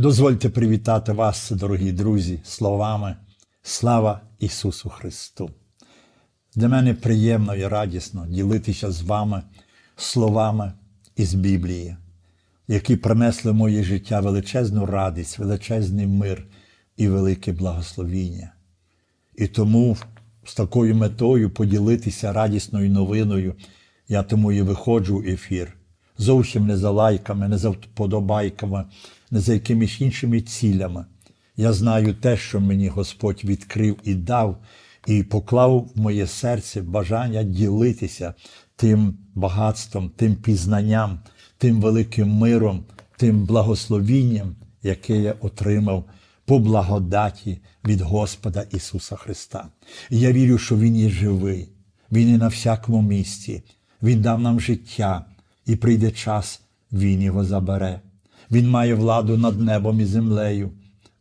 Дозвольте привітати вас, дорогі друзі, словами Слава Ісусу Христу! Для мене приємно і радісно ділитися з вами словами із Біблії, які принесли в моє життя величезну радість, величезний мир і велике благословіння. І тому з такою метою поділитися радісною новиною я тому і виходжу в ефір. Зовсім не за лайками, не за вподобайками, не за якимись іншими цілями. Я знаю те, що мені Господь відкрив і дав, і поклав в моє серце бажання ділитися тим багатством, тим пізнанням, тим великим миром, тим благословінням, яке я отримав по благодаті від Господа Ісуса Христа. І я вірю, що Він є живий, Він і на всякому місці, Він дав нам життя, і прийде час, Він його забере. Він має владу над небом і землею,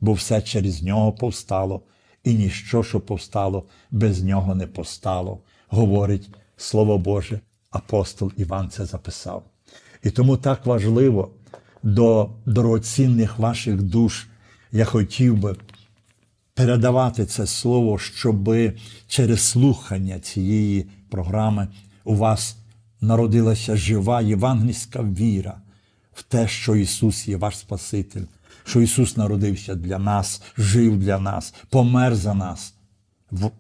бо все через нього повстало, і ніщо, що повстало, без нього не постало, говорить Слово Боже, апостол Іван це записав. І тому так важливо до дорогоцінних ваших душ я хотів би передавати це слово, щоб через слухання цієї програми у вас народилася жива євангельська віра в те, що Ісус є ваш Спаситель, що Ісус народився для нас, жив для нас, помер за нас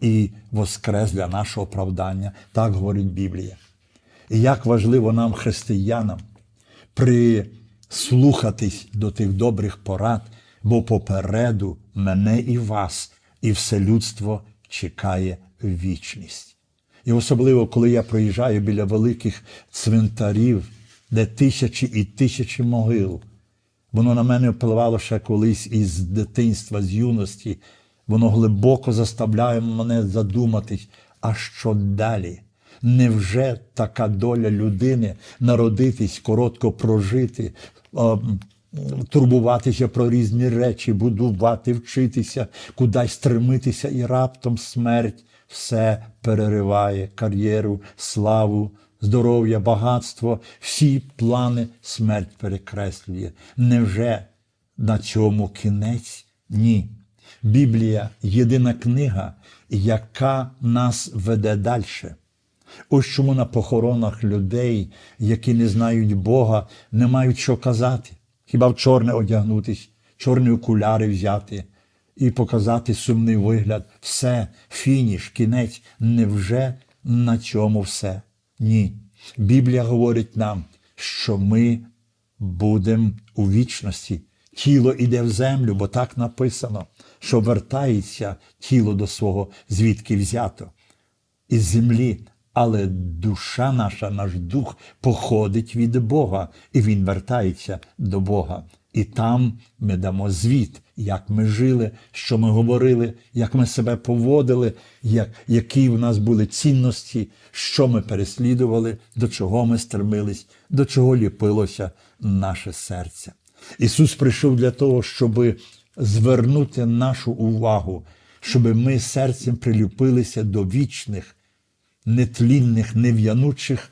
і воскрес для нашого оправдання. Так говорить Біблія. І як важливо нам, християнам, прислухатись до тих добрих порад, бо попереду мене і вас, і все людство чекає вічність. І особливо, коли я проїжджаю біля великих цвинтарів, де тисячі і тисячі могил, воно на мене впливало ще колись із дитинства, з юності, воно глибоко заставляє мене задуматись, а що далі? Невже така доля людини народитись, коротко прожити, турбуватися про різні речі, будувати, вчитися, кудись стремитися, і раптом смерть все перериває кар'єру, славу, здоров'я, багатство, всі плани смерть перекреслює. Невже на цьому кінець? Ні. Біблія єдина книга, яка нас веде далі. Ось чому на похоронах людей, які не знають Бога, не мають що казати. Хіба в чорне одягнутись, чорні окуляри взяти і показати сумний вигляд. Все, фініш, кінець. Невже на цьому все? Ні. Біблія говорить нам, що ми будемо у вічності. Тіло іде в землю, бо так написано, що вертається тіло до свого, звідки взято, із землі. Але душа наша, наш дух походить від Бога, і Він вертається до Бога. І там ми дамо звіт, як ми жили, що ми говорили, як ми себе поводили, як, які в нас були цінності, що ми переслідували, до чого ми стремились, до чого ліпилося наше серце. Ісус прийшов для того, щоб звернути нашу увагу, щоб ми серцем приліпилися до вічних, нетлінних, нев'янучих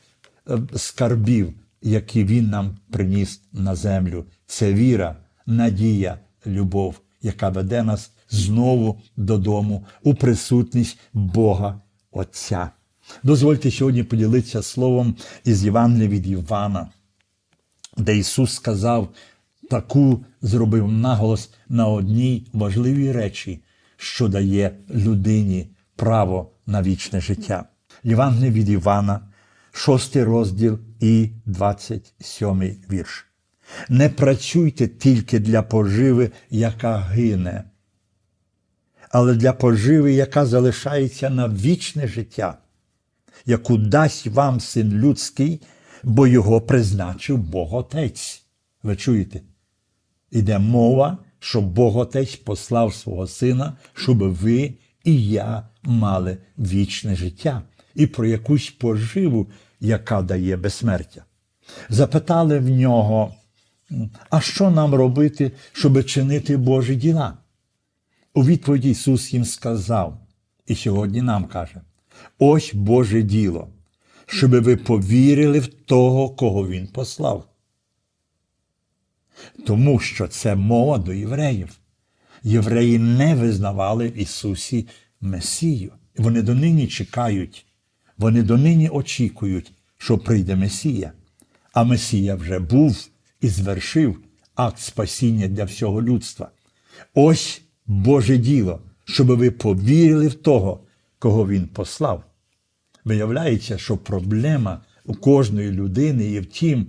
скарбів, які Він нам приніс на землю. Це віра, надія, любов, яка веде нас знову додому у присутність Бога Отця. Дозвольте сьогодні поділитися словом із Євангелія від Івана, де Ісус сказав, таку зробив наголос на одній важливій речі, що дає людині право на вічне життя. Євангелія від Івана, 6 розділ і 27 вірш. Не працюйте тільки для поживи, яка гине, але для поживи, яка залишається на вічне життя, яку дасть вам син людський, бо його призначив Бог Отець. Ви чуєте? Іде мова, що Бог Отець послав свого Сина, щоб ви і я мали вічне життя і про якусь поживу, яка дає безсмертя. Запитали в нього, а що нам робити, щоб чинити Божі діла? У відповіді Ісус їм сказав, і сьогодні нам каже: ось Боже діло, щоб ви повірили в того, кого Він послав. Тому що це мова до євреїв. Євреї не визнавали в Ісусі Месію. Вони донині чекають, вони донині очікують, що прийде Месія. А Месія вже був і звершив акт спасіння для всього людства. Ось Боже діло, щоб ви повірили в того, кого Він послав. Виявляється, що проблема у кожної людини є в тім,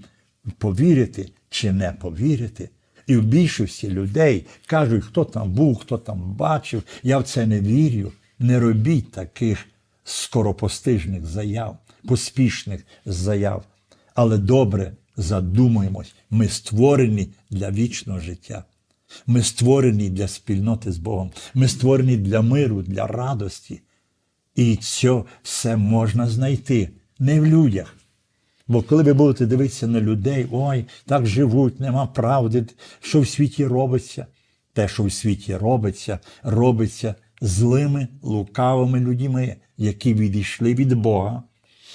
повірити чи не повірити. І в більшості людей кажуть, хто там був, хто там бачив, я в це не вірю. Не робіть таких скоропостижних заяв, поспішних заяв. Але добре задумуємось, ми створені для вічного життя. Ми створені для спільноти з Богом. Ми створені для миру, для радості. І це все можна знайти не в людях. Бо коли ви будете дивитися на людей, ой, так живуть, нема правди, що в світі робиться. Те, що в світі робиться, робиться злими, лукавими людьми, які відійшли від Бога,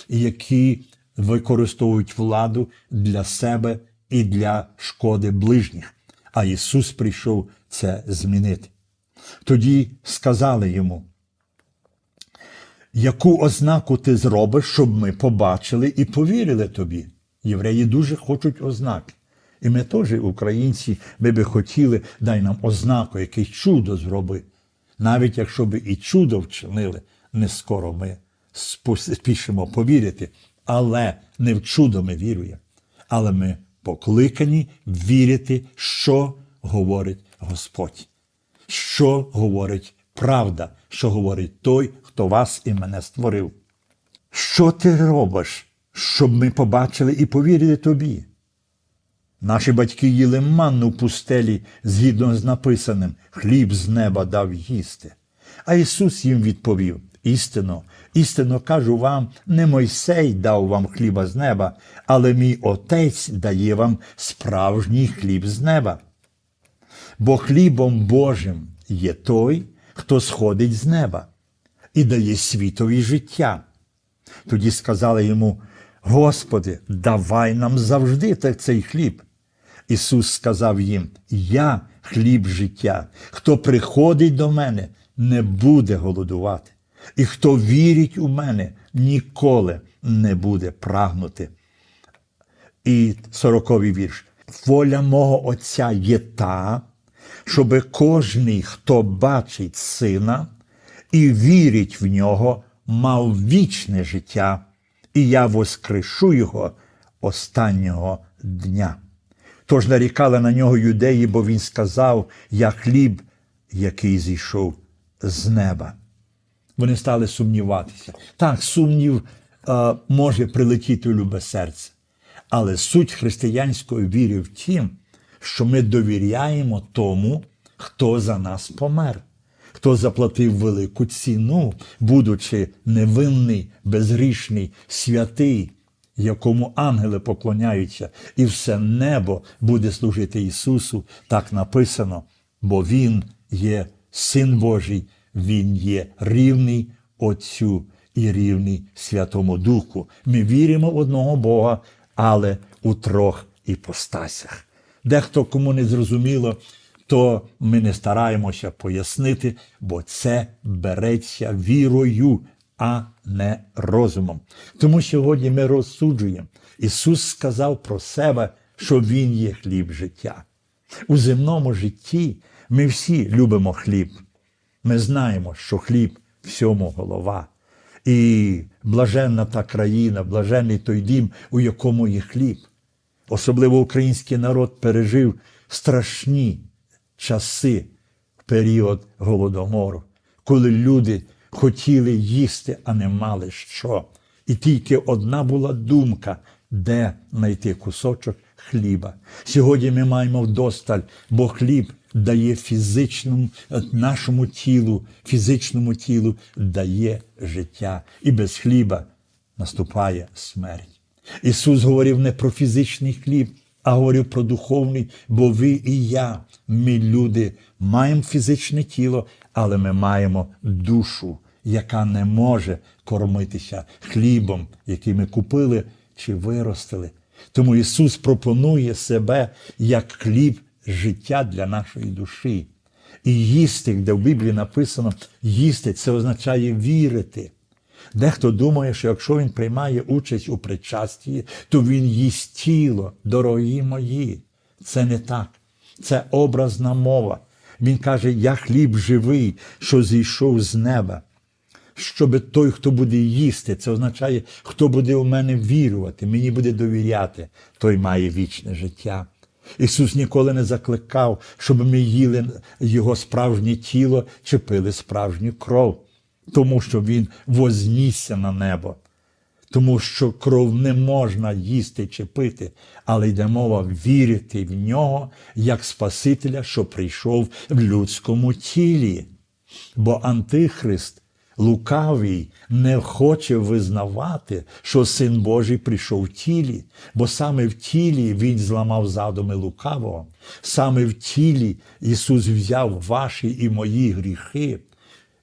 які використовують владу для себе і для шкоди ближніх. А Ісус прийшов це змінити. Тоді сказали йому, яку ознаку ти зробиш, щоб ми побачили і повірили тобі? Євреї дуже хочуть ознаки. І ми теж, українці, ми би хотіли, дай нам ознаку, якесь чудо зроби. Навіть якщо би і чудо вчинили, не скоро ми спішимо повірити, але не в чудо ми віруємо. Але ми покликані вірити, що говорить Господь, що говорить правда, що говорить той, хто вас і мене створив. Що ти робиш, щоб ми побачили і повірили тобі? Наші батьки їли манну в пустелі згідно з написаним хліб з неба дав їсти. А Ісус їм відповів: істинно, істинно кажу вам, не Мойсей дав вам хліба з неба, але мій Отець дає вам справжній хліб з неба. Бо хлібом Божим є той, хто сходить з неба і дає світові життя. Тоді сказали йому: Господи, давай нам завжди цей хліб. Ісус сказав їм: Я хліб життя. Хто приходить до мене, не буде голодувати, і хто вірить у мене, ніколи не буде прагнути. І сороковий вірш. Воля мого Отця є та, щоби кожний, хто бачить сина і вірить в нього, мав вічне життя, і я воскрешу його останнього дня. Тож нарікали на нього юдеї, бо він сказав: Я хліб, який зійшов з неба. Вони стали сумніватися. Так, сумнів е, може прилетіти у любе серце. Але суть християнської віри в тім, що ми довіряємо тому, хто за нас помер, хто заплатив велику ціну, будучи невинний, безгрішний, святий, якому ангели поклоняються, і все небо буде служити Ісусу, так написано, бо Він є Син Божий, Він є рівний Отцю і рівний Святому Духу. Ми віримо в одного Бога, але у трьох іпостасях. Дехто кому не зрозуміло, то ми не стараємося пояснити, бо це береться вірою, а не розумом. Тому сьогодні ми розсуджуємо. Ісус сказав про себе, що Він є хліб життя. У земному житті ми всі любимо хліб. Ми знаємо, що хліб всьому голова. І блаженна та країна, блаженний той дім, у якому є хліб. Особливо український народ пережив страшні часи в період голодомору, коли люди хотіли їсти, а не мали що. І тільки одна була думка, де знайти кусочок хліба. Сьогодні ми маємо вдосталь, бо хліб дає фізичному нашому тілу, фізичному тілу дає життя. І без хліба наступає смерть. Ісус говорив не про фізичний хліб, а говорив про духовний, бо ви і я, ми люди, маємо фізичне тіло, але ми маємо душу, яка не може кормитися хлібом, який ми купили чи виростили. Тому Ісус пропонує себе як хліб життя для нашої душі. І їсти, де в Біблії написано, їсти це означає вірити. Дехто думає, що якщо він приймає участь у причасті, то він їсть тіло, дорогі мої. Це не так. Це образна мова. Він каже: Я хліб живий, що зійшов з неба. Щоб той, хто буде їсти, це означає, хто буде у мене вірувати, мені буде довіряти, той має вічне життя. Ісус ніколи не закликав, щоб ми їли Його справжнє тіло чи пили справжню кров, тому що Він вознісся на небо, тому що кров не можна їсти чи пити, але йде мова вірити в нього як Спасителя, що прийшов в людському тілі. Бо Антихрист лукавий не хоче визнавати, що Син Божий прийшов в тілі, бо саме в тілі Він зламав задуми лукавого, саме в тілі Ісус взяв ваші і мої гріхи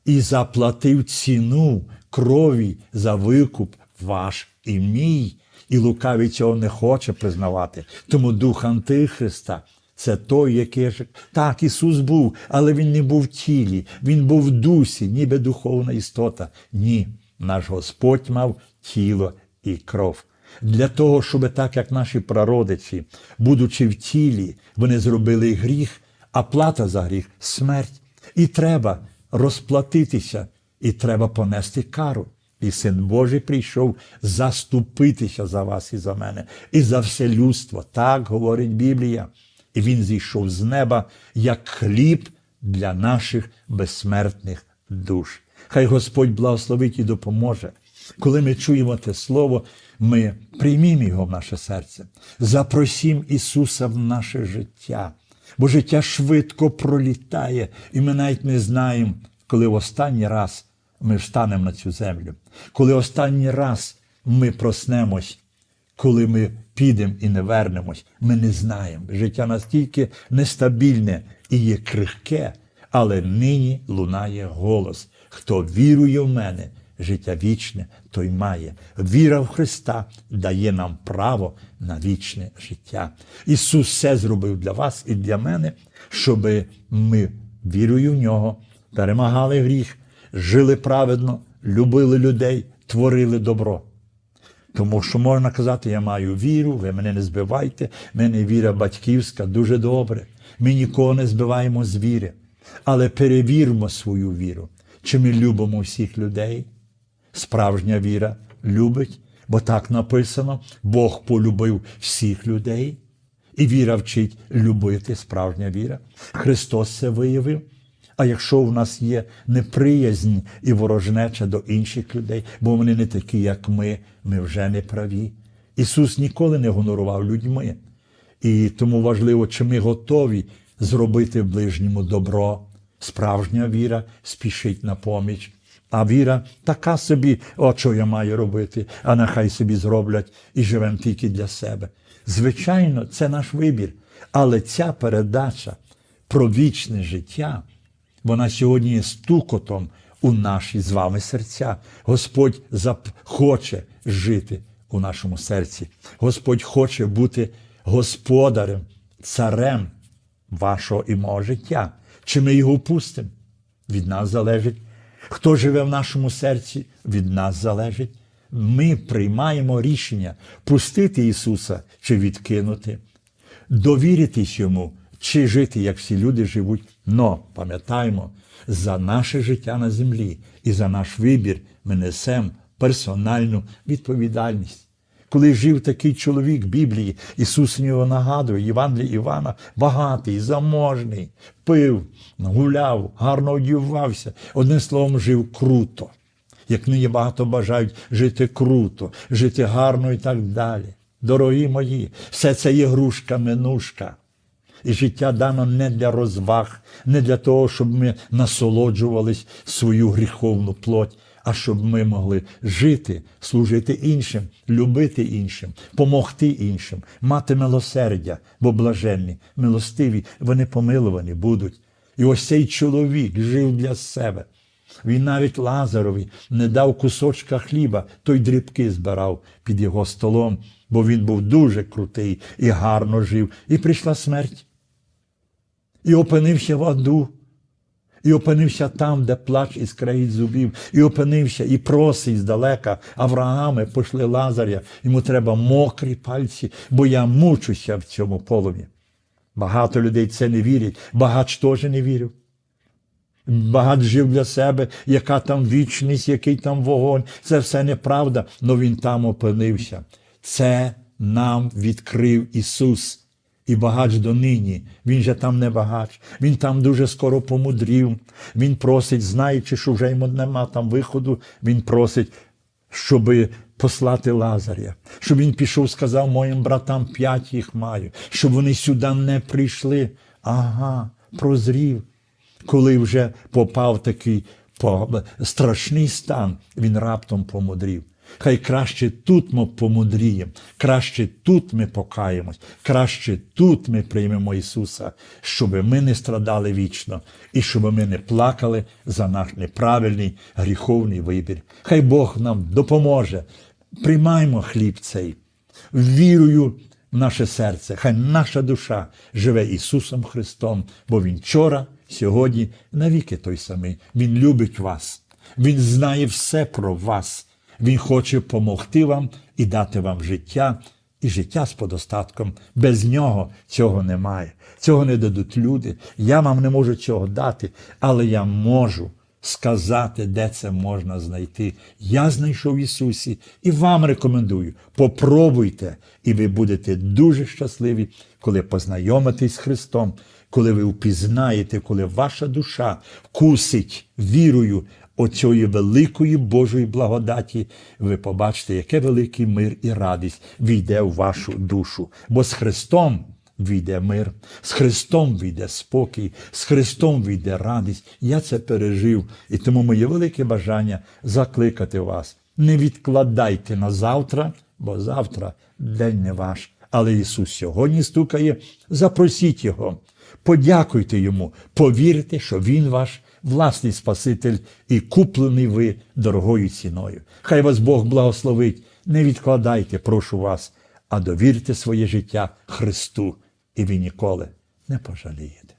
і заплатив ціну крові за викуп ваш і мій. І лукавий цього не хоче признавати. Тому дух Антихриста це той, який так, Ісус був, але Він не був в тілі, Він був в дусі, ніби духовна істота. Ні, наш Господь мав тіло і кров. Для того, щоб так, як наші прародичі, будучи в тілі, вони зробили гріх, а плата за гріх смерть. І треба розплатитися, і треба понести кару. І син Божий прийшов заступитися за вас і за мене, і за все людство. Так говорить Біблія. І він зійшов з неба як хліб для наших безсмертних душ. Хай Господь благословить і допоможе. Коли ми чуємо те слово, ми приймімо його в наше серце, запросім Ісуса в наше життя, бо життя швидко пролітає, і ми навіть не знаємо, коли в останній раз ми встанемо на цю землю, коли останній раз ми проснемось, коли ми підемо і не вернемось, ми не знаємо. Життя настільки нестабільне і є крихке, але нині лунає голос. Хто вірує в мене, життя вічне, той має. Віра в Христа дає нам право на вічне життя. Ісус все зробив для вас і для мене, щоб ми, вірою в нього, перемагали гріх, жили праведно, любили людей, творили добро. Тому що можна казати, я маю віру, ви мене не збивайте, в мене віра батьківська дуже добре. Ми нікого не збиваємо з віри. Але перевірмо свою віру. Чи ми любимо всіх людей? Справжня віра любить, бо так написано: Бог полюбив всіх людей, і віра вчить любити справжня віра. Христос це виявив. А якщо в нас є неприязнь і ворожнеча до інших людей, бо вони не такі, як ми, ми вже не праві. Ісус ніколи не гонорував людьми. І тому важливо, чи ми готові зробити ближньому добро. Справжня віра спішить на поміч. А віра така собі, о, що я маю робити, а нехай собі зроблять і живемо тільки для себе. Звичайно, це наш вибір. Але ця передача про вічне життя, вона сьогодні є стукотом у наші з вами серця. Господь хоче жити у нашому серці. Господь хоче бути господарем, царем вашого і мого життя. Чи ми його впустимо? Від нас залежить. Хто живе в нашому серці, від нас залежить. Ми приймаємо рішення пустити Ісуса чи відкинути, довіритись Йому, чи жити, як всі люди живуть. Но пам'ятаємо, за наше життя на землі і за наш вибір ми несемо персональну відповідальність. Коли жив такий чоловік Біблії, Ісус нього нагадує, Євангелій Івана, багатий, заможний, пив, гуляв, гарно одівався. Одним словом, жив круто. Як нині багато бажають жити круто, жити гарно і так далі. Дорогі мої, все це є грушка, минушка. І життя дано не для розваг, не для того, щоб ми насолоджувались свою гріховну плоть, а щоб ми могли жити, служити іншим, любити іншим, помогти іншим, мати милосердя, бо блаженні, милостиві, вони помилувані будуть. І ось цей чоловік жив для себе. Він навіть Лазарові не дав кусочка хліба, той дрібки збирав під його столом, бо він був дуже крутий і гарно жив. І прийшла смерть. І опинився в аду. І опинився там, де плач і скрегіт зубів, і опинився, і просить здалека Аврааме, пошли Лазаря, йому треба мокрі пальці, бо я мучуся в цьому полум'ї. Багато людей це не вірять, багач теж не вірив. Багат жив для себе, яка там вічність, який там вогонь. Це все неправда, але він там опинився. Це нам відкрив Ісус. І багач донині, він же там не багач, він там дуже скоро помудрів. Він просить, знаючи, що вже йому нема там виходу, він просить, щоб послати Лазаря, щоб він пішов, сказав моїм братам, п'ять їх маю, щоб вони сюди не прийшли. Ага, прозрів. Коли вже попав такий страшний стан, він раптом помудрів. Хай краще тут ми помудріємо, краще тут ми покаємось, краще тут ми приймемо Ісуса, щоб ми не страдали вічно і щоб ми не плакали за наш неправильний гріховний вибір. Хай Бог нам допоможе. Приймаймо хліб цей, вірую в наше серце. Хай наша душа живе Ісусом Христом, бо Він вчора, сьогодні, навіки той самий. Він любить вас. Він знає все про вас. Він хоче допомогти вам і дати вам життя, і життя з подостатком. Без нього цього немає. Цього не дадуть люди. Я вам не можу цього дати, але я можу сказати, де це можна знайти. Я знайшов Ісусі і вам рекомендую. Попробуйте, і ви будете дуже щасливі, коли познайомитесь з Христом, коли ви впізнаєте, коли ваша душа вкусить вірою оцієї великої Божої благодаті, ви побачите, яке великий мир і радість війде в вашу душу. Бо з Христом війде мир, з Христом війде спокій, з Христом війде радість. Я це пережив, і тому моє велике бажання закликати вас. Не відкладайте на завтра, бо завтра день не ваш. Але Ісус сьогодні стукає, запросіть Його, подякуйте Йому, повірте, що Він ваш власний Спаситель і куплений ви дорогою ціною. Хай вас Бог благословить. Не відкладайте, прошу вас, а довірте своє життя Христу, і ви ніколи не пожалієте.